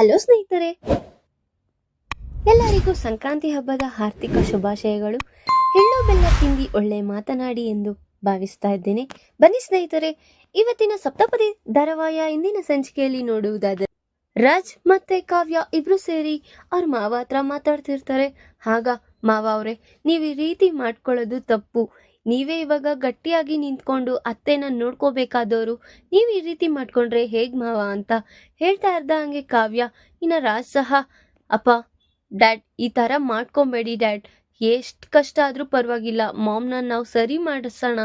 Hello ಸ್ನೇಹಿತರೆ. ಎಲ್ಲರಿಗೂ ಸಂಕ್ರಾಂತಿ ಹಬ್ಬದ ಹಾರ್ದಿಕ ಶುಭಾಶಯಗಳು. ಎಳ್ಳು ಬೆಲ್ಲ ತಿಂದಿ ಒಳ್ಳೆ ಮಾತನಾಡಿ ಎಂದು ಭಾವಿಸ್ತಾ ಇದ್ದೇನೆ. ಬನ್ನಿ ಸ್ನೇಹಿತರೆ, ಇವತ್ತಿನ ಸಪ್ತಪದಿ ಧಾರಾವಾಹಿಯ ಇಂದಿನ ಸಂಚಿಕೆಯಲ್ಲಿ ನೋಡುವುದಾದರೆ, ರಾಜ್ ಮತ್ತೆ ಕಾವ್ಯ ಇಬ್ರು ಸೇರಿ ಅವ್ರ ಮಾವ ಹತ್ರ ಮಾತಾಡ್ತಿರ್ತಾರೆ. ಆಗ ಮಾವ ಅವರೇ, ನೀವು ಈ ರೀತಿ ಮಾಡ್ಕೊಳ್ಳೋದು ತಪ್ಪು. ನೀವೇ ಇವಾಗ ಗಟ್ಟಿಯಾಗಿ ನಿಂತ್ಕೊಂಡು ಅತ್ತೆನ ನೋಡ್ಕೋಬೇಕಾದವರು ನೀವು ಈ ರೀತಿ ಮಾಡ್ಕೊಂಡ್ರೆ ಹೇಗೆ ಮಾವ ಅಂತ ಹೇಳ್ತಾ ಇದ್ದ ಹಂಗೆ ಕಾವ್ಯ. ಇನ್ನು ರಾಜ್ ಸಹ, ಅಪ್ಪ, ಡ್ಯಾಡ್, ಈ ಥರ ಮಾಡ್ಕೊಬೇಡಿ ಡ್ಯಾಡ್. ಎಷ್ಟು ಕಷ್ಟ ಆದರೂ ಪರವಾಗಿಲ್ಲ. ಮಾಮ್ನ ನಾವು ಸರಿ ಮಾಡಿಸೋಣ.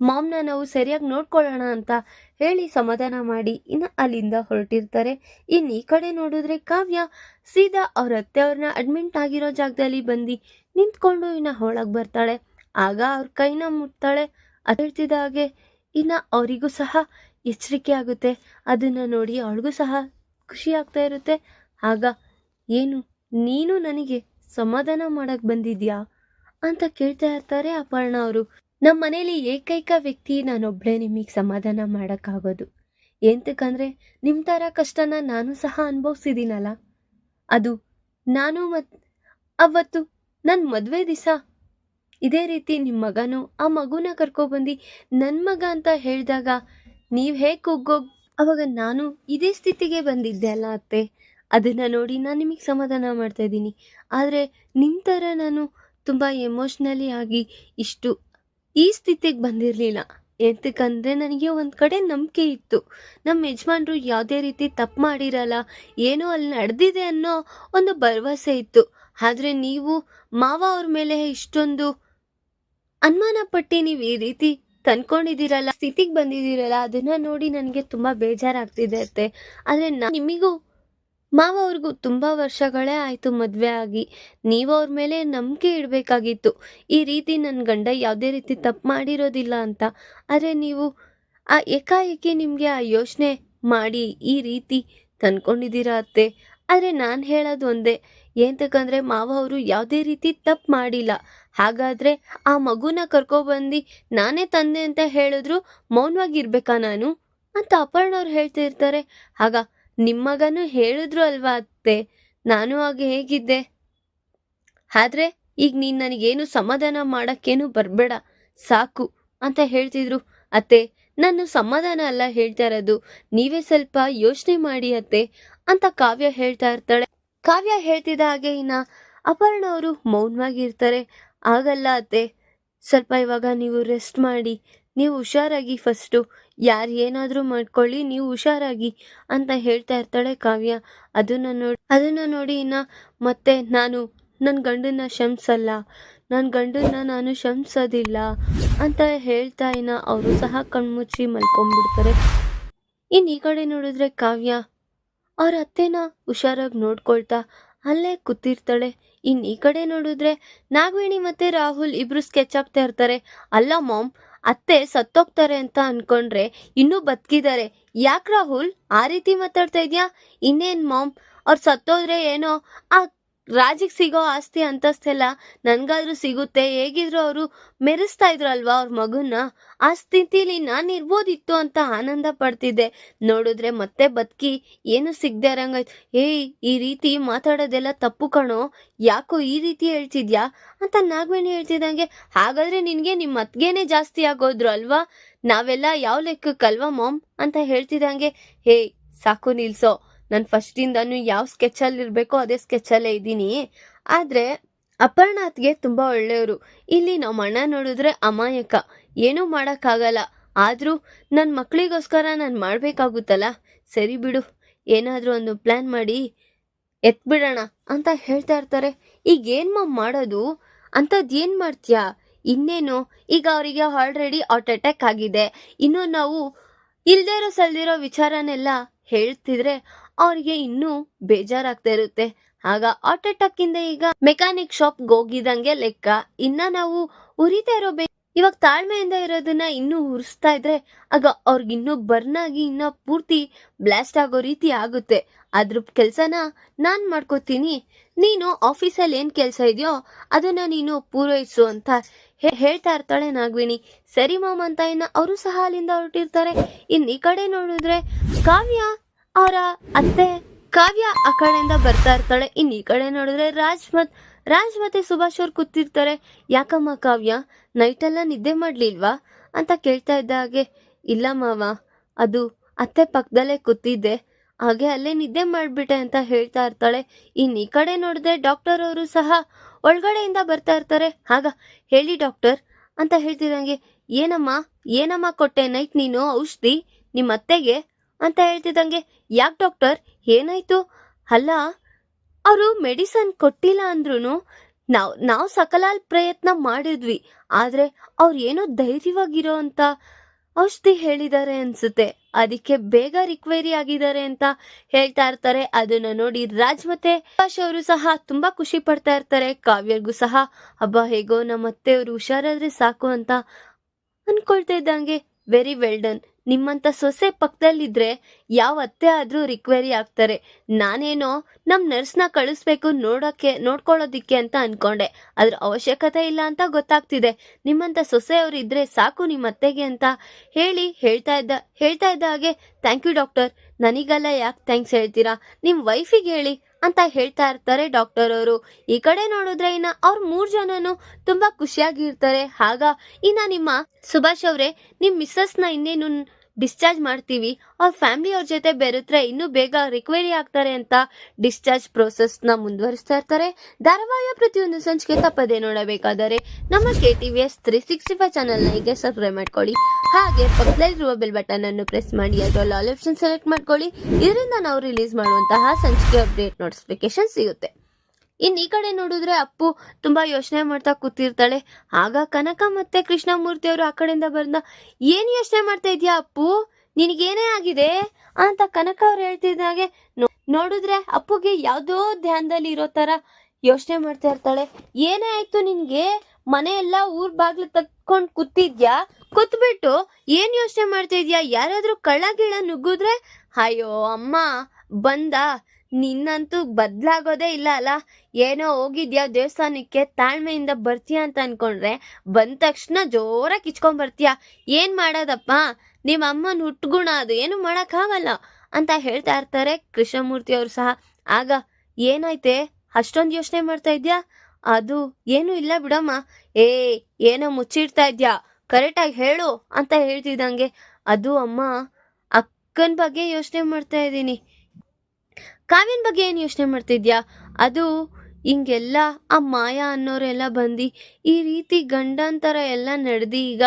ಮಾಮ್ನ ನಾವು ಸರಿಯಾಗಿ ನೋಡ್ಕೊಳ್ಳೋಣ ಅಂತ ಹೇಳಿ ಸಮಾಧಾನ ಮಾಡಿ ಇನ್ನು ಅಲ್ಲಿಂದ ಹೊರಟಿರ್ತಾರೆ. ಇನ್ನು ಈ ಕಡೆ ನೋಡಿದ್ರೆ ಕಾವ್ಯ ಸೀದಾ ಅವ್ರ ಅತ್ತೆ ಅವ್ರನ್ನ ಅಡ್ಮಿಂಟ್ ಆಗಿರೋ ಜಾಗದಲ್ಲಿ ಬಂದು ನಿಂತ್ಕೊಂಡು ಇನ್ನು ಒಳಗೆ ಬರ್ತಾಳೆ. ಆಗ ಅವ್ರ ಕೈನ ಮುಟ್ತಾಳೆ. ಅದು ಹೇಳ್ತಿದ್ದ ಹಾಗೆ ಇನ್ನು ಅವರಿಗೂ ಸಹ ಎಚ್ಚರಿಕೆ ಆಗುತ್ತೆ. ಅದನ್ನು ನೋಡಿ ಅವಳಿಗೂ ಸಹ ಖುಷಿ ಆಗ್ತಾ ಇರುತ್ತೆ. ಆಗ ಏನು, ನೀನು ನನಗೆ ಸಮಾಧಾನ ಮಾಡಕ್ ಬಂದಿದ್ಯಾ? ಅಂತ ಕೇಳ್ತಾ ಇರ್ತಾರೆ ಅಪರ್ಣ ಅವರು. ನಮ್ಮ ಮನೇಲಿ ಏಕೈಕ ವ್ಯಕ್ತಿ ನಾನೊಬ್ಳೇ ನಿಮಗೆ ಸಮಾಧಾನ ಮಾಡೋಕ್ಕಾಗೋದು. ಎಂತಕ್ಕಂದ್ರೆ ನಿಮ್ಮ ಥರ ಕಷ್ಟನ ನಾನು ಸಹ ಅನುಭವಿಸಿದ್ದೀನಲ್ಲ ಅದು ನಾನು ಮತ್ ಅವತ್ತು ನನ್ನ ಮದುವೆ ದಿವಸ ಇದೇ ರೀತಿ ನಿಮ್ಮ ಮಗನು ಆ ಮಗುನ ಕರ್ಕೊಬಂದು ನನ್ನ ಮಗ ಅಂತ ಹೇಳಿದಾಗ ನೀವು ಹೇಗೆ ಕುಗ್ಗೋ ಅವಾಗ ನಾನು ಇದೇ ಸ್ಥಿತಿಗೆ ಬಂದಿದ್ದೆ ಅಲ್ಲ ಅತ್ತೆ. ಅದನ್ನು ನೋಡಿ ನಾನು ನಿಮಗೆ ಸಮಾಧಾನ ಮಾಡ್ತಾ ಇದ್ದೀನಿ. ಆದರೆ ನಿಮ್ಮ ಥರ ನಾನು ತುಂಬ ಎಮೋಷ್ನಲಿ ಆಗಿ ಇಷ್ಟು ಈ ಸ್ಥಿತಿಗೆ ಬಂದಿರಲಿಲ್ಲ. ಎಂತಕ್ಕಂದರೆ ನನಗೆ ಒಂದು ಕಡೆ ನಂಬಿಕೆ ಇತ್ತು. ನಮ್ಮ ಯಜಮಾನ್ರು ಯಾವುದೇ ರೀತಿ ತಪ್ಪು ಮಾಡಿರಲ್ಲ, ಏನೋ ಅಲ್ಲಿ ನಡೆದಿದೆ ಅನ್ನೋ ಒಂದು ಭರವಸೆ ಇತ್ತು. ಆದರೆ ನೀವು ಮಾವ ಅವ್ರ ಮೇಲೆ ಇಷ್ಟೊಂದು ಅನುಮಾನ ಪಟ್ಟಿ ನೀವು ಈ ರೀತಿ ತಂದ್ಕೊಂಡಿದ್ದೀರಲ್ಲ, ಸ್ಥಿತಿಗೆ ಬಂದಿದ್ದೀರಲ್ಲ, ಅದನ್ನ ನೋಡಿ ನನಗೆ ತುಂಬ ಬೇಜಾರಾಗ್ತಿದೆ ಅತ್ತೆ. ಆದರೆ ನಾ ನಿಮಗೂ, ಮಾವ ಅವ್ರಿಗೂ ತುಂಬ ವರ್ಷಗಳೇ ಆಯಿತು ಮದುವೆ ಆಗಿ. ನೀವು ಅವ್ರ ಮೇಲೆ ನಂಬಿಕೆ ಇಡಬೇಕಾಗಿತ್ತು. ಈ ರೀತಿ ನನ್ನ ಗಂಡ ಯಾವುದೇ ರೀತಿ ತಪ್ಪು ಮಾಡಿರೋದಿಲ್ಲ ಅಂತ. ಆದರೆ ನೀವು ಆ ಏಕಾಏಕಿ ನಿಮಗೆ ಆ ಯೋಚನೆ ಮಾಡಿ ಈ ರೀತಿ ತಂದ್ಕೊಂಡಿದ್ದೀರಾ ಅತ್ತೆ? ಆದರೆ ನಾನು ಹೇಳೋದು ಒಂದೇ ಏಂತಕ್ಕಂದ್ರೆ ಮಾವ ಅವರು ಯಾವುದೇ ರೀತಿ ತಪ್ಪು ಮಾಡಿಲ್ಲ. ಹಾಗಾದರೆ ಆ ಮಗುನ ಕರ್ಕೊಬಂದು ನಾನೇ ತಂದೆ ಅಂತ ಹೇಳಿದ್ರು ಮೌನವಾಗಿರ್ಬೇಕಾ ನಾನು? ಅಂತ ಅಪರ್ಣವ್ರು ಹೇಳ್ತಿರ್ತಾರೆ ಆಗ ನಿಮ್ಮ ಮಗನೂ ಹೇಳಿದ್ರು ಅಲ್ವಾ ಅತ್ತೆ? ನಾನು ಆಗ ಹೇಗಿದ್ದೆ? ಆದ್ರೆ ಈಗ ನೀನು ನನಗೇನು ಸಮಾಧಾನ ಮಾಡೋಕ್ಕೇನು ಬರಬೇಡ, ಸಾಕು ಅಂತ ಹೇಳ್ತಿದ್ರು. ಅತ್ತೆ, ನಾನು ಸಮಾಧಾನ ಅಲ್ಲ ಹೇಳ್ತಾ ಇರೋದು. ನೀವೇ ಸ್ವಲ್ಪ ಯೋಚನೆ ಮಾಡಿ ಅತ್ತೆ ಅಂತ ಕಾವ್ಯ ಹೇಳ್ತಾ ಇರ್ತಾಳೆ. ಕಾವ್ಯ ಹೇಳ್ತಿದ್ದ ಹಾಗೆ ಇನ್ನ ಅಪರ್ಣ ಅವರು ಮೌನವಾಗಿರ್ತಾರೆ. ಆಗಲ್ಲ ಅತ್ತೆ. ಸ್ವಲ್ಪ ಇವಾಗ ನೀವು ರೆಸ್ಟ್ ಮಾಡಿ, ನೀವು ಹುಷಾರಾಗಿ ಫಸ್ಟು ಯಾರು ಏನಾದರೂ ಮಾಡ್ಕೊಳ್ಳಿ, ನೀವು ಹುಷಾರಾಗಿ ಅಂತ ಹೇಳ್ತಾ ಇರ್ತಾಳೆ ಕಾವ್ಯ. ಅದನ್ನು ನೋಡಿ ಅದನ್ನು ನೋಡಿ ಇನ್ನು ಮತ್ತೆ ನಾನು ನನ್ನ ಗಂಡನ್ನ ಶಮಿಸಲ್ಲ ನನ್ನ ಗಂಡನ್ನ ನಾನು ಶಮಿಸೋದಿಲ್ಲ ಅಂತ ಹೇಳ್ತಾ ಇನ್ನ ಅವರು ಸಹ ಕಣ್ಮುಚ್ಚಿ ಮಲ್ಕೊಂಡ್ಬಿಡ್ತಾರೆ ಇನ್ನು ಈ ಕಡೆ ನೋಡಿದ್ರೆ ಕಾವ್ಯ, ಅವ್ರ ಅತ್ತೆನ ಹುಷಾರಾಗಿ ನೋಡ್ಕೊಳ್ತಾ ಅಲ್ಲೇ ಕೂತಿರ್ತಾಳೆ. ಇನ್ನು ಈ ಕಡೆ ನೋಡಿದ್ರೆ ನಾಗವೇಣಿ ಮತ್ತೆ ರಾಹುಲ್ ಇಬ್ರು ಸ್ಕೆಚ್ ಆಗ್ತಾ ಇರ್ತಾರೆ. ಅಲ್ಲ ಮಾಮ್ ಅತ್ತೆ ಸತ್ತೋಗ್ತಾರೆ ಅಂತ ಅನ್ಕೊಂಡ್ರೆ ಇನ್ನೂ ಬದುಕಿದ್ದಾರೆ ಯಾಕೆ ರಾಹುಲ್? ಆ ರೀತಿ ಮಾತಾಡ್ತಾ ಇದ್ಯಾ? ಇನ್ನೇನ್ ಮಾಮ್ ಅವ್ರು ಸತ್ತೋದ್ರೆ ಏನೋ? ಆ ರಾಜಿಗೆ ಸಿಗೋ ಆಸ್ತಿ ಅಂತಸ್ತೆಲ್ಲ ನನ್ಗಾದ್ರೂ ಸಿಗುತ್ತೆ. ಹೇಗಿದ್ರು ಅವರು ಮೆರೆಸ್ತಾ ಇದ್ರು ಅಲ್ವಾ ಅವ್ರ ಮಗುನ? ಆ ಸ್ಥಿತಿಲಿ ನಾನು ಇರ್ಬೋದಿತ್ತು ಅಂತ ಆನಂದ ಪಡ್ತಿದ್ದೆ. ನೋಡಿದ್ರೆ ಮತ್ತೆ ಬದುಕಿ ಏನು ಸಿಗದೆ ಇರಂಗಾಯ್ತು. ಏಯ್, ಈ ರೀತಿ ಮಾತಾಡೋದೆಲ್ಲ ತಪ್ಪು ಕಣೋ. ಯಾಕೋ ಈ ರೀತಿ ಹೇಳ್ತಿದ್ಯಾ? ಅಂತ ನಾಗವೇಣಿ ಹೇಳ್ತಿದ್ದಂಗೆ, ಹಾಗಾದ್ರೆ ನಿನಗೆ ನಿಮ್ಮ ಅತ್ಗೇನೆ ಜಾಸ್ತಿ ಆಗೋದ್ರು ಅಲ್ವಾ? ನಾವೆಲ್ಲ ಯಾವ ಲೆಕ್ಕಕ್ಕಲ್ವಾ ಮಾಮ್? ಅಂತ ಹೇಳ್ತಿದ್ದಂಗೆ ಹೇ ಸಾಕು ನಿಲ್ಸೋ. ನಾನು ಫಸ್ಟಿಂದನೂ ಯಾವ ಸ್ಕೆಚಲ್ಲಿ ಇರಬೇಕೋ ಅದೇ ಸ್ಕೆಚಲ್ಲೇ ಇದ್ದೀನಿ. ಆದರೆ ಅಪರ್ಣಾತ್ಗೆ ತುಂಬ ಒಳ್ಳೆಯವರು. ಇಲ್ಲಿ ನಮ್ಮ ಅಣ್ಣ ನೋಡಿದ್ರೆ ಅಮಾಯಕ. ಏನೂ ಮಾಡೋಕ್ಕಾಗಲ್ಲ. ಆದರೂ ನನ್ನ ಮಕ್ಕಳಿಗೋಸ್ಕರ ನಾನು ಮಾಡಬೇಕಾಗುತ್ತಲ್ಲ? ಸರಿ ಬಿಡು. ಏನಾದರೂ ಒಂದು ಪ್ಲ್ಯಾನ್ ಮಾಡಿ ಎತ್ಬಿಡೋಣ ಅಂತ ಹೇಳ್ತಾ ಇರ್ತಾರೆ. ಈಗ ಏನು ಮಾಡೋದು? ಏನು ಮಾಡ್ತೀಯಾ? ಇನ್ನೇನು? ಈಗ ಅವರಿಗೆ ಆಲ್ರೆಡಿ ಹಾರ್ಟ್ ಅಟ್ಯಾಕ್ ಆಗಿದೆ. ಇನ್ನು ನಾವು ಇಲ್ದೇ ಇರೋ ಸಲ್ದಿರೋ ವಿಚಾರನೆಲ್ಲ ಹೇಳ್ತಿದ್ರೆ ಅವ್ರಿಗೆ ಇನ್ನೂ ಬೇಜಾರಾಗ್ತಾ ಇರುತ್ತೆ. ಆಗ ಹಾರ್ಟ್ ಅಟ್ಯಾಕ್ ಇಂದ ಈಗ ಮೆಕ್ಯಾನಿಕ್ ಶಾಪ್ ಹೋಗಿದಂಗೆ ಲೆಕ್ಕ. ಇನ್ನ ನಾವು ಉರಿತಾ ಇರೋ ಇವಾಗ ತಾಳ್ಮೆಯಿಂದ ಇರೋದನ್ನ ಇನ್ನೂ ಉರಿಸ್ತಾ ಇದ್ರೆ ಆಗ ಅವ್ರಿಗೆ ಇನ್ನೂ ಬರ್ನ್ ಆಗಿ ಇನ್ನ ಪೂರ್ತಿ ಬ್ಲಾಸ್ಟ್ ಆಗೋ ರೀತಿ ಆಗುತ್ತೆ. ಅದ್ರ ಕೆಲಸನ ನಾನ್ ಮಾಡ್ಕೋತೀನಿ. ನೀನು ಆಫೀಸಲ್ಲಿ ಏನ್ ಕೆಲಸ ಇದೆಯೋ ಅದನ್ನ ನೀನು ಪೂರೈಸು ಅಂತ ಹೇಳ್ತಾ ಇರ್ತಾಳೆ ನಾಗ್ವಿನಿ ಸರಿ ಮಾಮ್ ಅಂತ ಇನ್ನ ಅವರು ಸಹ ಅಲ್ಲಿಂದ ಹೊರಟಿರ್ತಾರೆ. ಇನ್ ಈ ಕಡೆ ನೋಡಿದ್ರೆ ಕಾವ್ಯ ಅವರ ಅತ್ತೆ ಕಾವ್ಯ ಆ ಕಡೆಯಿಂದ ಬರ್ತಾ ಇರ್ತಾಳೆ. ಇನ್ ಈ ಕಡೆ ನೋಡಿದ್ರೆ ರಾಜ್ ಮತ್ ರಾಜ್ ಮತ್ತೆ ಸುಭಾಷ್ ಅವ್ರು ಕೂತಿರ್ತಾರೆ. ಯಾಕಮ್ಮ ಕಾವ್ಯ, ನೈಟೆಲ್ಲ ನಿದ್ದೆ ಮಾಡ್ಲಿಲ್ವಾ? ಅಂತ ಕೇಳ್ತಾ ಇದ್ದ ಹಾಗೆ, ಇಲ್ಲ ಮಾವ, ಅದು ಅತ್ತೆ ಪಕ್ಕದಲ್ಲೇ ಕೂತಿದ್ದೆ. ಹಾಗೆ ಅಲ್ಲೇ ನಿದ್ದೆ ಮಾಡ್ಬಿಟ್ಟೆ ಅಂತ ಹೇಳ್ತಾ ಇರ್ತಾಳೆ. ಇನ್ ಈ ಕಡೆ ನೋಡಿದ್ರೆ ಡಾಕ್ಟರ್ ಅವರು ಸಹ ಒಳಗಡೆಯಿಂದ ಬರ್ತಾ ಇರ್ತಾರೆ. ಆಗ ಹೇಳಿ ಡಾಕ್ಟರ್, ಅಂತ ಹೇಳ್ತಿದಂಗೆ ಏನಮ್ಮ ಏನಮ್ಮ ಕೊಟ್ಟೆ ನೈಟ್ ನೀನು ಔಷಧಿ ನಿಮ್ಮ ಅತ್ತೆಗೆ ಅಂತ ಹೇಳ್ತಿದ್ದಂಗೆ ಯಾಕೆ ಡಾಕ್ಟರ್? ಏನಾಯ್ತು? ಅಲ್ಲ, ಅವರು ಮೆಡಿಸನ್ ಕೊಟ್ಟಿಲ್ಲ ಅಂದ್ರೂ ನಾವು ನಾವು ಸಕಲಾಲ್ ಪ್ರಯತ್ನ ಮಾಡಿದ್ವಿ, ಆದರೆ ಅವ್ರು ಏನೋ ಧೈರ್ಯವಾಗಿರೋ ಅಂತ ಔಷಧಿ ಹೇಳಿದ್ದಾರೆ ಅನ್ಸುತ್ತೆ. ಅದಕ್ಕೆ ಬೇಗ ರಿಕ್ವೈರಿ ಆಗಿದ್ದಾರೆ ಅಂತ ಹೇಳ್ತಾ ಇರ್ತಾರೆ. ಅದನ್ನ ನೋಡಿ ರಾಜ್ ಮತ್ತೆ ಆಕಾಶ್ ಅವರು ಸಹ ತುಂಬಾ ಖುಷಿ ಪಡ್ತಾ ಇರ್ತಾರೆ. ಕಾವ್ಯರ್ಗೂ ಸಹ ಹಬ್ಬ ಹೇಗೋ ನಮ್ಮ ಅತ್ತೆಯವರು ಹುಷಾರಾದ್ರೆ ಸಾಕು ಅಂತ ಅನ್ಕೊಳ್ತಾ ಇದ್ದಂಗೆ ವೆರಿ ವೆಲ್ ಡನ್ ನಿಮ್ಮಂತ ಸೊಸೆ ಪಕ್ಕದಲ್ಲಿದ್ರೆ ಯಾವ ಅತ್ತೆ ಆದ್ರೂ ರಿಕ್ವೈರಿ ಆಗ್ತಾರೆ. ನಾನೇನೋ ನಮ್ ನರ್ಸ್ನ ಕಳಿಸ್ಬೇಕು ನೋಡಕ್ಕೆ ನೋಡ್ಕೊಳ್ಳೋದಿಕ್ಕೆ ಅಂತ ಅನ್ಕೊಂಡೆ. ಅದ್ರ ಅವಶ್ಯಕತೆ ಇಲ್ಲ ಅಂತ ಗೊತ್ತಾಗ್ತಿದೆ. ನಿಮ್ಮಂತ ಅವ್ರು ಇದ್ರೆ ಸಾಕು ನಿಮ್ಮ ಅತ್ತೆಗೆ ಅಂತ ಹೇಳಿ ಹೇಳ್ತಾ ಇದ್ದ ಹೇಳ್ತಾ ಇದ್ದ ಹಾಗೆ ಥ್ಯಾಂಕ್ ಯು ಡಾಕ್ಟರ್ ನನಗೆಲ್ಲ ಯಾಕೆ ಥ್ಯಾಂಕ್ಸ್ ಹೇಳ್ತೀರಾ? ನಿಮ್ಮ ವೈಫಿಗೆ ಹೇಳಿ ಅಂತ ಹೇಳ್ತಾ ಇರ್ತಾರೆ ಡಾಕ್ಟರ್ ಅವರು. ಈ ಕಡೆ ನೋಡಿದ್ರೆ ಇನ್ನ ಅವ್ರ ಮೂರ್ ಜನನು ತುಂಬಾ ಖುಷಿಯಾಗಿರ್ತಾರೆ. ಆಗ ಇನ್ನ ನಿಮ್ಮ ಸುಭಾಷ್ ಅವರೇ, ನಿಮ್ ಮಿಸ್ಸಸ್ನ ಇನ್ನೇನು ಡಿಸ್ಚಾರ್ಜ್ ಮಾಡ್ತೀವಿ. ಅವ್ರ ಫ್ಯಾಮಿಲಿ ಅವ್ರ ಜೊತೆ ಬೆರೆತ್ರೆ ಇನ್ನೂ ಬೇಗ ರಿಕ್ವೈರಿ ಆಗ್ತಾರೆ ಅಂತ ಡಿಸ್ಚಾರ್ಜ್ನ ಮುಂದುವರಿಸ್ತಾ ಇರ್ತಾರೆ. ಧಾರಾವಾಹಿಯ ಪ್ರತಿಯೊಂದು ಸಂಚಿಕೆ ತಪ್ಪದೆ ನೋಡಬೇಕಾದರೆ ನಮ್ಮ K T V S three sixty five ಚಾನಲ್ನ ಈಗ ಸಬ್ಸ್ಕ್ರೈಬ್ ಮಾಡ್ಕೊಳ್ಳಿ. ಹಾಗೆ ಪಕ್ಕದಲ್ಲಿರುವ ಬೆಲ್ ಬಟನ್ ಅನ್ನು ಪ್ರೆಸ್ ಮಾಡಿ ಅದರಲ್ಲಿ ಆಲ್ ಆಪ್ಷನ್ ಸೆಲೆಕ್ಟ್ ಮಾಡ್ಕೊಳ್ಳಿ. ಇದರಿಂದ ನಾವು ರಿಲೀಸ್ ಮಾಡುವಂತಹ ಸಂಚಿಕೆ ಅಪ್ಡೇಟ್ ನೋಟಿಫಿಕೇಶನ್ ಸಿಗುತ್ತೆ. ಇನ್ ಈ ಕಡೆ ನೋಡಿದ್ರೆ ಅಪ್ಪು ತುಂಬಾ ಯೋಚನೆ ಮಾಡ್ತಾ ಕೂತಿರ್ತಾಳೆ. ಆಗ ಕನಕ ಮತ್ತೆ ಕೃಷ್ಣಮೂರ್ತಿ ಅವರು ಆ ಕಡೆಯಿಂದ ಬಂದ ಏನ್ ಯೋಚನೆ ಮಾಡ್ತಾ ಇದ್ಯಾ ಅಪ್ಪು? ನಿನಗೇನೇ ಆಗಿದೆ? ಅಂತ ಕನಕ ಅವ್ರು ಹೇಳ್ತಿದ್ದಾಗೆ ನೋಡಿದ್ರೆ ಅಪ್ಪುಗೆ ಯಾವ್ದೋ ಧ್ಯಾನದಲ್ಲಿ ಇರೋ ತರ ಯೋಚನೆ ಮಾಡ್ತಾ ಇರ್ತಾಳೆ. ಏನೇ ಆಯ್ತು ನಿನ್ಗೆ? ಮನೆ ಎಲ್ಲ ಊರ್ ಬಾಗ್ಲು ತಕ್ಕೊಂಡ್ ಕೂತಿದ್ಯಾ? ಕೂತ್ಬಿಟ್ಟು ಏನ್ ಯೋಚನೆ ಮಾಡ್ತಾ ಇದ್ಯಾ? ಯಾರಾದ್ರೂ ಕಳ್ಳ ಗಿಳ ನುಗ್ಗಿದ್ರೆ? ಅಯ್ಯೋ ಅಮ್ಮ, ಬಂದ. ನಿನ್ನಂತೂ ಬದಲಾಗೋದೇ ಇಲ್ಲ ಅಲ್ಲ? ಏನೋ ಹೋಗಿದ್ಯಾ ದೇವಸ್ಥಾನಕ್ಕೆ? ತಾಳ್ಮೆಯಿಂದ ಬರ್ತೀಯ ಅಂತ ಅನ್ಕೊಂಡ್ರೆ ಬಂದ ತಕ್ಷಣ ಜೋರಾಗಿ ಕಿಚ್ಕೊಂಡ್ ಬರ್ತೀಯ? ಏನ್ ಮಾಡೋದಪ್ಪ? ನಿಮ್ಮ ಅಮ್ಮನ ಹುಟ್ಟುಗುಣ ಅದು ಏನು ಮಾಡೋಕ್ಕಾಗಲ್ಲ ಅಂತ ಹೇಳ್ತಾ ಇರ್ತಾರೆ ಕೃಷ್ಣಮೂರ್ತಿ ಅವರು ಸಹ. ಆಗ ಏನಾಯ್ತೆ? ಅಷ್ಟೊಂದು ಯೋಚನೆ ಮಾಡ್ತಾ ಇದ್ಯಾ? ಅದು ಏನು ಇಲ್ಲ ಬಿಡಮ್ಮ. ಏ, ಏನೋ ಮುಚ್ಚಿಡ್ತಾ ಇದ್ಯಾ? ಕರೆಕ್ಟಾಗಿ ಹೇಳು ಅಂತ ಹೇಳ್ತಿದ್ದಂಗೆ. ಅದು ಅಮ್ಮ ಅಕ್ಕನ ಬಗ್ಗೆ ಯೋಚನೆ ಮಾಡ್ತಾ ಇದ್ದೀನಿ. ಕಾವ್ಯನ ಬಗ್ಗೆ ಏನು ಯೋಚನೆ ಮಾಡ್ತಿದ್ಯಾ? ಅದು ಹಿಂಗೆಲ್ಲ ಆ ಮಾಯಾ ಅನ್ನೋರೆಲ್ಲ ಬಂದು ಈ ರೀತಿ ಗಂಡಾಂತರ ಎಲ್ಲ ನಡೆದು ಈಗ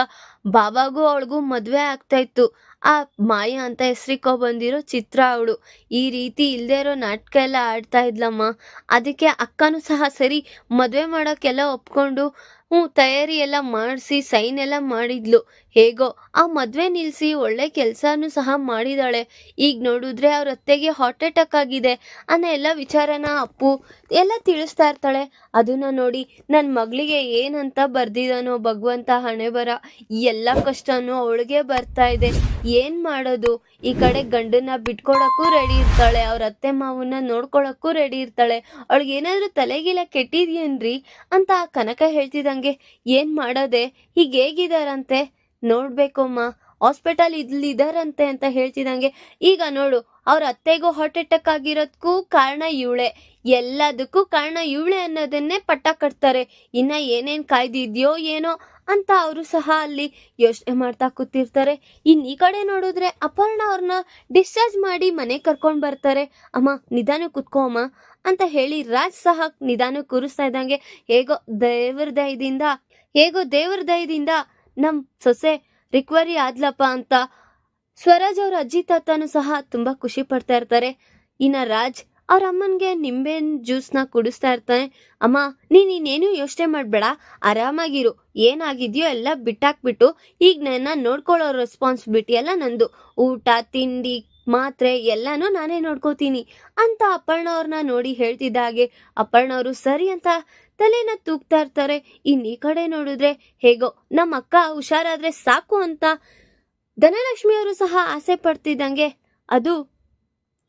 ಬಾಬಾಗೂ ಅವಳಿಗೂ ಮದುವೆ ಆಗ್ತಾ ಇತ್ತು. ಆ ಮಾಯಾ ಅಂತ ಹೆಸರಿಕೋ ಬಂದಿರೋ ಚಿತ್ರ ಅವಳು. ಈ ರೀತಿ ಇಲ್ಲದೆ ಇರೋ ನಾಟಕ ಎಲ್ಲ ಆಡ್ತಾ ಇದ್ಲಮ್ಮ. ಅದಕ್ಕೆ ಅಕ್ಕನೂ ಸಹ ಸರಿ ಮದುವೆ ಮಾಡೋಕ್ಕೆಲ್ಲ ಒಪ್ಕೊಂಡು ಹ್ಞೂ, ತಯಾರಿ ಎಲ್ಲ ಮಾಡಿಸಿ, ಸೈನ್ ಎಲ್ಲ ಮಾಡಿದ್ಲು. ಹೇಗೋ, ಆ ಮದುವೆ ನಿಲ್ಲಿಸಿ ಒಳ್ಳೆ ಕೆಲಸನೂ ಸಹ ಮಾಡಿದಾಳೆ. ಈಗ ನೋಡಿದ್ರೆ ಅವ್ರ ಅತ್ತೆಗೆ ಹಾರ್ಟ್ ಅಟ್ಯಾಕ್ ಆಗಿದೆ. ಅನ್ನೋ ಎಲ್ಲ ವಿಚಾರನ ಅಪ್ಪು ಎಲ್ಲ ತಿಳಿಸ್ತಾ ಇರ್ತಾಳೆ. ಅದನ್ನ ನೋಡಿ ನನ್ನ ಮಗಳಿಗೆ ಏನಂತ ಬರ್ದಿದಾನೋ ಭಗವಂತ ಹಣೆ ಬರ ಎಲ್ಲ ಕಷ್ಟನೂ ಅವಳಿಗೆ ಬರ್ತಾ ಇದೆ. ಏನ್ ಮಾಡೋದು? ಈ ಕಡೆ ಗಂಡನ್ನ ಬಿಟ್ಕೊಳಕ್ಕೂ ರೆಡಿ ಇರ್ತಾಳೆ. ಅವ್ರ ಅತ್ತೆ ಮಾವನ್ನ ನೋಡ್ಕೊಳಕ್ಕೂ ರೆಡಿ ಇರ್ತಾಳೆ. ಅವಳಿಗೆ ಏನಾದ್ರೂ ತಲೆಗಿಲ್ಲ ಕೆಟ್ಟಿದ್ಯೇನ್ರಿ? ಅಂತ ಆ ಕನಕ ಹೇಳ್ತಿದಂಗೆ ಏನ್ ಮಾಡೋದೆ? ಈಗ ಹೇಗಿದಾರಂತೆ? ನೋಡ್ಬೇಕಮ್ಮ. ಹಾಸ್ಪಿಟಲ್ ಇದ್ದಾರಂತೆ ಅಂತ ಹೇಳ್ತಿದಂಗೆ ಈಗ ನೋಡು, ಅವ್ರ ಅತ್ತೆಗೂ ಹಾರ್ಟ್ ಅಟ್ಯಾಕ್ ಆಗಿರೋದಕ್ಕೂ ಕಾರಣ ಇವಳೆ. ಎಲ್ಲದಕ್ಕೂ ಕಾರಣ ಇವಳೆ ಅನ್ನೋದನ್ನೇ ಪಟ್ಟ ಕಟ್ತಾರೆ. ಇನ್ನ ಏನೇನ್ ಕಾಯ್ದಿದ್ಯೋ ಏನೋ ಅಂತ ಅವರು ಸಹ ಅಲ್ಲಿ ಯೋಚನೆ ಮಾಡ್ತಾ ಕೂತಿರ್ತಾರೆ. ಇನ್ ಈ ಕಡೆ ನೋಡಿದ್ರೆ ಅಪರ್ಣ ಅವ್ರನ್ನ ಡಿಸ್ಚಾರ್ಜ್ ಮಾಡಿ ಮನೆ ಕರ್ಕೊಂಡು ಬರ್ತಾರೆ. ಅಮ್ಮ, ನಿಧಾನ ಕುತ್ಕೋ ಅಮ್ಮ ಅಂತ ಹೇಳಿ ರಾಜ್ ಸಹ ನಿಧಾನ ಕೂರಿಸ್ತಾ ಇದ್ದಂಗೆ, ಹೇಗೋ ದೇವ್ರ ದಯದಿಂದ, ಹೇಗೋ ದೇವ್ರ ದಯದಿಂದ ನಮ್ ಸೊಸೆ ರಿಕ್ವರಿ ಆದ್ಲಪ್ಪ ಅಂತ ಸ್ವರಾಜ್ ಅವ್ರ ಅಜ್ಜಿ ತಾತನು ಸಹ ತುಂಬಾ ಖುಷಿ ಪಡ್ತಾ ಇರ್ತಾರೆ. ಇನ್ನ ರಾಜ್ ಅವ್ರ ಅಮ್ಮನ್ಗೆ ನಿಂಬೆಹಣ್ಣು ಜ್ಯೂಸ್ನ ಕುಡಿಸ್ತಾ ಇರ್ತಾನೆ. ಅಮ್ಮ, ನೀನ್ ಇನ್ನೇನು ಯೋಚನೆ ಮಾಡ್ಬೇಡ. ಆರಾಮಾಗಿರು. ಏನಾಗಿದ್ಯೋ ಎಲ್ಲ ಬಿಟ್ಟಾಕ್ಬಿಟ್ಟು ಈಗ ನನ್ನ ನೋಡ್ಕೊಳ್ಳೋ ರೆಸ್ಪಾನ್ಸಿಬಿಲಿಟಿ ಎಲ್ಲ ನಂದು. ಊಟ, ತಿಂಡಿ, ಮಾತ್ರೆ ಎಲ್ಲಾನು ನಾನೇ ನೋಡ್ಕೋತೀನಿ. ಅಂತ ಅಪ್ಪಣ್ಣ ಅವ್ರನ್ನ ನೋಡಿ ಹೇಳ್ತಿದ್ದ ಹಾಗೆ ಅಪ್ಪಣ್ಣ ಅವರು ಸರಿ ಅಂತ ತಲೆನ ತೂಗ್ತಾ ಇರ್ತಾರೆ. ಇನ್ ಈ ಕಡೆ ನೋಡಿದ್ರೆ ಹೇಗೋ, ನಮ್ಮ ಅಕ್ಕ ಹುಷಾರಾದ್ರೆ ಸಾಕು ಅಂತ ಧನಲಕ್ಷ್ಮಿ ಅವರು ಸಹ ಆಸೆ ಪಡ್ತಿದ್ದಂಗೆ ಅದು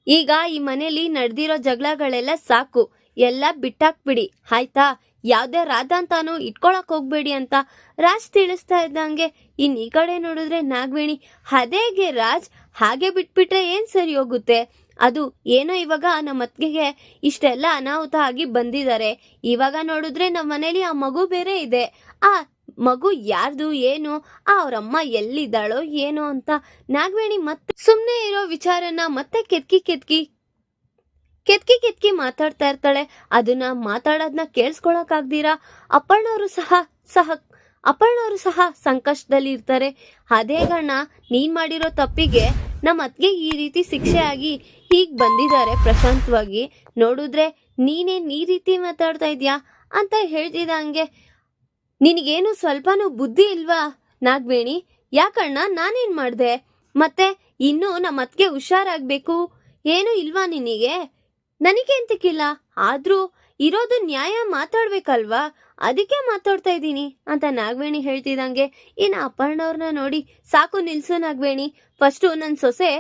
ಈಗ ಈ ಮನೇಲಿ ನಡೆದಿರೋ ಜಗಳಗಳೆಲ್ಲ ಸಾಕು. ಎಲ್ಲ ಬಿಟ್ಟಾಕ್ಬಿಡಿ. ಆಯ್ತಾ? ಯಾವ್ದೇ ರಾಧ ಅಂತಾನು ಇಟ್ಕೊಳಕ್ ಹೋಗ್ಬೇಡಿ ಅಂತ ರಾಜ್ ತಿಳಿಸ್ತಾ ಇದ್ದಂಗೆ ಇನ್ ಈ ಕಡೆ ನೋಡಿದ್ರೆ ನಾಗವೇಣಿ, ಅದೇಗೆ ರಾಜ್? ಹಾಗೆ ಬಿಟ್ಬಿಟ್ರೆ ಏನ್ ಸರಿ ಹೋಗುತ್ತೆ? ಅದು ಏನೋ ಇವಾಗ ನಮ್ಮ ಅತ್ತಿಗೆಗೆ ಇಷ್ಟೆಲ್ಲ ಅನಾಹುತ ಆಗಿ ಬಂದಿದ್ದಾರೆ. ಇವಾಗ ನೋಡಿದ್ರೆ ನಮ್ಮ ಮನೇಲಿ ಆ ಮಗು ಬೇರೆ ಇದೆ. ಆ ಮಗು ಯಾರ್ದು ಏನು ಅವ್ರಮ್ಮ ಎಲ್ಲಿದ್ದಾಳೋ ಏನೋ ಅಂತ ನಾಗವೇಣಿ ಮತ್ತೆ ಸುಮ್ಮನೆ ಇರೋ ವಿಚಾರನ ಮತ್ತೆ ಕೆತ್ಕಿ ಕೆತ್ಕಿ ಕೆತ್ಕಿ ಕೆತ್ಕಿ ಮಾತಾಡ್ತಾ ಇರ್ತಾಳೆ. ಅದನ್ನ ಮಾತಾಡೋದನ್ನ ಕೇಳಿಸ್ಕೊಳಕ್ಕಾಗ್ದಿರಾ? ಅಪ್ಪಣ್ಣವರು ಸಹ ಸಹ, ಅಪ್ಪಣ್ಣವರು ಸಹ ಸಂಕಷ್ಟದಲ್ಲಿ ಇರ್ತಾರೆ. ಅದೇ ಗಣ್ಣ ನೀನ್ ಮಾಡಿರೋ ತಪ್ಪಿಗೆ ನಮ್ಮ ಅತ್ಗೆ ಈ ರೀತಿ ಶಿಕ್ಷೆ ಆಗಿ ಹೀಗ್ ಬಂದಿದ್ದಾರೆ ಪ್ರಶಾಂತವಾಗಿ. ನೋಡಿದ್ರೆ ನೀನೇನ್ ಈ ರೀತಿ ಮಾತಾಡ್ತಾ ಇದ್ಯಾ? ಅಂತ ಹೇಳ್ತಿದ್ದಂಗೆ ನಿನಗೇನು ಸ್ವಲ್ಪನೂ ಬುದ್ಧಿ ಇಲ್ವಾ ನಾಗವೇಣಿ? ಯಾಕಣ್ಣ ನಾನೇನ್ ಮಾಡ್ದೆ? ಮತ್ತೆ ಇನ್ನು ನಮ್ಮ ಅತ್ಗೆ ಹುಷಾರಾಗ್ಬೇಕು? ಏನು ಇಲ್ವಾ ನಿನಗೆ? ನನಗೆ ಅಂತಿಕ್ಕಿಲ್ಲ ಆದ್ರೂ ಇರೋದು ನ್ಯಾಯ ಮಾತಾಡ್ಬೇಕಲ್ವಾ? ಅದಕ್ಕೆ ಮಾತಾಡ್ತಾ ಇದ್ದೀನಿ ಅಂತ ನಾಗವೇಣಿ ಹೇಳ್ತಿದಂಗೆ ಇನ್ನು ಅಪರ್ಣವ್ರನ್ನ ನೋಡಿ ಸಾಕು ನಿಲ್ಸು ನಾಗವೇಣಿ. ಫಸ್ಟು ನನ್ನ ಸೊಸೆ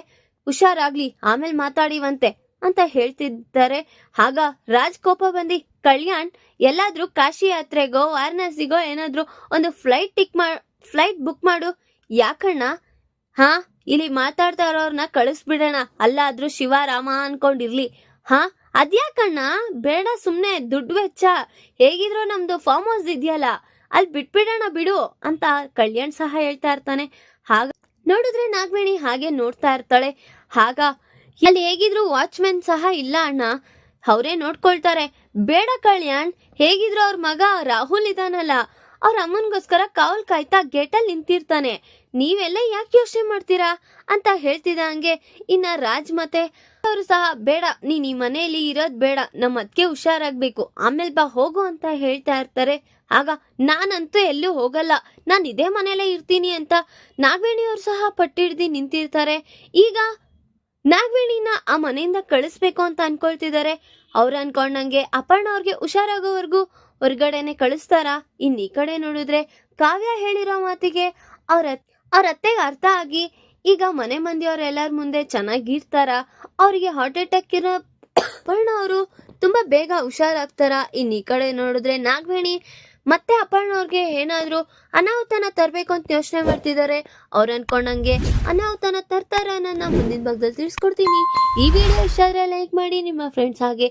ಹುಷಾರಾಗ್ಲಿ, ಆಮೇಲೆ ಮಾತಾಡಿವಂತೆ ಅಂತ ಹೇಳ್ತಿದ್ದಾರೆ. ಆಗ ರಾಜ್ ಕೋಪ ಬಂದಿ, ಕಲ್ಯಾಣ್, ಎಲ್ಲಾದ್ರೂ ಕಾಶಿ ಯಾತ್ರೆಗೋ, ವಾರಣಾಸಿಗೋ ಏನಾದ್ರೂ ಒಂದು ಫ್ಲೈಟ್ ಟಿಕ್ ಮಾ ಫ್ಲೈಟ್ ಬುಕ್ ಮಾಡು. ಯಾಕಣ್ಣ? ಹಾ, ಇಲ್ಲಿ ಮಾತಾಡ್ತಾ ಇರೋರ್ನ ಕಳಿಸ್ಬಿಡೋಣ. ಅಲ್ಲಾದ್ರೂ ಶಿವರಾಮ ಅನ್ಕೊಂಡಿರ್ಲಿ. ಹಾ, ಅದ್ಯಾಕಣ್ಣ? ಬೇಡ, ಸುಮ್ನೆ ದುಡ್ಡು ವೆಚ್ಚ. ಹೇಗಿದ್ರು ನಮ್ದು ಫಾರ್ಮ್ ಹೌಸ್ ಇದೆಯಲ್ಲ ಅಲ್ಲಿ ಬಿಟ್ಬಿಡೋಣ ಬಿಡು ಅಂತ ಕಲ್ಯಾಣ್ ಸಹ ಹೇಳ್ತಾ ಇರ್ತಾನೆ. ಹಾಗ ನೋಡಿದ್ರೆ ನಾಗವೇಣಿ ಹಾಗೆ ನೋಡ್ತಾ ಇರ್ತಾಳೆ. ಆಗ ಅಲ್ಲಿ ಹೇಗಿದ್ರು ವಾಚ್ಮೆನ್ ಸಹ ಇಲ್ಲ ಅಣ್ಣ. ಅವರೇ ನೋಡ್ಕೊಳ್ತಾರೆ. ಬೇಡ ಕಲ್ಯಾಣ್, ಹೇಗಿದ್ರು ಅವ್ರ ಮಗ ರಾಹುಲ್ ಇದಾನಲ್ಲ. ಅವ್ರ ಅಮ್ಮನ್ಗೋಸ್ಕರ ಕಾವಲ್ ಕಾಯ್ತಾ ಗೇಟಲ್ಲಿ ನಿಂತಿರ್ತಾನೆ. ನೀವೆಲ್ಲ ಯಾಕೆ ಯೋಚನೆ ಮಾಡ್ತೀರಾ? ಅಂತ ಹೇಳ್ತಿದ್ದ ಹಂಗೆ ಇನ್ನ ರಾಜ್ ಮತ್ತೆ ಅವರು ಸಹ, ಬೇಡ, ನೀನ್ ಈ ಮನೆಯಲ್ಲಿ ಇರೋದ್ ಬೇಡ. ನಮ್ಮ ಅದಕ್ಕೆ ಹುಷಾರಾಗ್ಬೇಕು. ಆಮೇಲೆ ಬಾ, ಹೋಗು ಅಂತ ಹೇಳ್ತಾ ಇರ್ತಾರೆ. ಆಗ ನಾನಂತೂ ಎಲ್ಲೂ ಹೋಗಲ್ಲ. ನಾನು ಇದೇ ಮನೆಯಲ್ಲೇ ಇರ್ತೀನಿ ಅಂತ ನಾಗವೇಣಿಯವ್ರು ಸಹ ಪಟ್ಟಿಡ್ದು ನಿಂತಿರ್ತಾರೆ. ಈಗ ನಾಗವೇಣಿನ ಆ ಮನೆಯಿಂದ ಕಳಿಸ್ಬೇಕು ಅಂತ ಅನ್ಕೊಳ್ತಿದ್ದಾರೆ ಅವ್ರು ಅನ್ಕೊಂಡಂಗೆ ಅಪರ್ಣ ಅವ್ರಿಗೆ ಹುಷಾರಾಗೋವರೆಗೂ ಹೊರ್ಗಡೆನೆ ಕಳಿಸ್ತಾರಾ? ಇನ್ ಈ ಕಡೆ ನೋಡಿದ್ರೆ ಕಾವ್ಯ ಹೇಳಿರೋ ಮಾತಿಗೆ ಅವ್ರ ಅವ್ರ ಅತ್ತೆಗೆ ಅರ್ಥ ಆಗಿ ಈಗ ಮನೆ ಮಂದಿಯವ್ರ ಮುಂದೆ ಮುಂದೆ ಚೆನ್ನಾಗಿರ್ತಾರ? ಅವರಿಗೆ ಹಾರ್ಟ್ ಅಟ್ಯಾಕ್ ಇರೋ ಅಪರ್ಣ ಅವರು ತುಂಬಾ ಬೇಗ ಹುಷಾರಾಗ್ತಾರ? ಇನ್ ಈ ಕಡೆ ನೋಡಿದ್ರೆ ನಾಗವೇಣಿ ಮತ್ತೆ ಅಪರ್ಣವ್ರಿಗೆ ಏನಾದರೂ ಅನಾಹುತನ ತರ್ಬೇಕು ಅಂತ ಯೋಚನೆ ಮಾಡ್ತಿದ್ದಾರೆ ಅವ್ರು ಅನ್ಕೊಂಡಂಗೆ ಅನಾಹುತನ ತರ್ತಾರ ನನ್ನ ಮುಂದಿನ ಭಾಗದಲ್ಲಿ ತಿಳಿಸ್ಕೊಡ್ತೀನಿ. ಈ ವಿಡಿಯೋ ಇಷ್ಟ ಆದರೆ ಲೈಕ್ ಮಾಡಿ, ನಿಮ್ಮ ಫ್ರೆಂಡ್ಸ್ ಹಾಗೆ